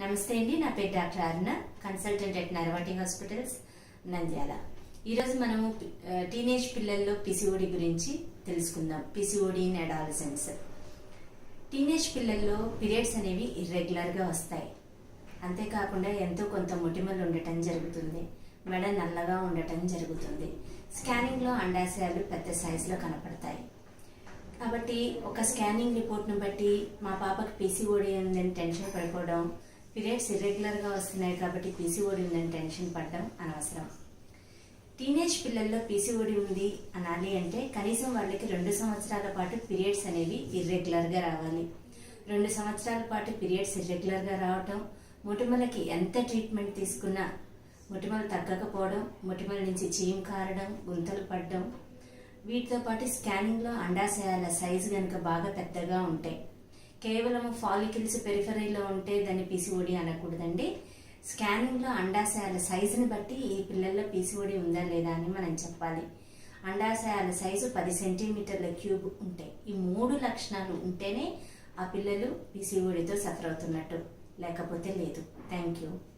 నమస్తే అండి నా పేరు doctor Aruna consultant at Naravati hospitals Nandyal. ఈరోజు మనము టీనేజ్ పిల్లల్లో పిసిఓడి గురించి తెలుసుకుందాం. పిసిఓడి ఇన్ అడాలసెన్స్ టీనేజ్ పిల్లల్లో పీరియడ్స్ అనేవి ఇర్రెగ్యులర్గా వస్తాయి. అంతేకాకుండా ఎంతో కొంత మొటిమలు ఉండటం జరుగుతుంది. మెడ నల్లగా ఉండటం జరుగుతుంది. స్కానింగ్లో అండాశయాలు పెద్ద సైజులో కనపడతాయి. కాబట్టి ఒక స్కానింగ్ రిపోర్ట్ను బట్టి మా పాపకి పీసీఓడి ఉందని టెన్షన్ పడిపోవడం పీరియడ్స్ ఇర్రెగ్యులర్గా వస్తున్నాయి కాబట్టి పీసీఓడి ఉందని టెన్షన్ పడడం అనవసరం. టీనేజ్ పిల్లల్లో పీసీఓడి ఉంది అనాలి అంటే కనీసం వాళ్ళకి రెండు సంవత్సరాల పాటు పీరియడ్స్ అనేవి ఇర్రెగ్యులర్గా రావాలి. రెండు సంవత్సరాల పాటు పీరియడ్స్ ఇర్రెగ్యులర్గా రావటం మొటిమలకి ఎంత ట్రీట్మెంట్ తీసుకున్నా మొటిమలు తగ్గకపోవడం మొటిమల నుంచి చీమ్ కారడం గుంతలు పడడం వీటితో పాటు స్కానింగ్లో అండాశయాల సైజు కనుక బాగా పెద్దగా ఉంటాయి కేవలం ఫాలికిల్స్ పెరిఫరీలో ఉంటే దాన్ని పీసీఓడి అనకూడదండి. స్కానింగ్లో అండాశయాల సైజుని బట్టి ఈ పిల్లల్లో పీసీఓడి ఉందా లేదా అని మనం చెప్పాలి. అండాశయాల సైజు పది సెంటీమీటర్ల క్యూబ్ ఉంటాయి ఈ మూడు లక్షణాలు ఉంటేనే ఆ పిల్లలు పీసీఓడితో సఫర్ అవుతున్నట్టు. లేకపోతే లేదు. Thank you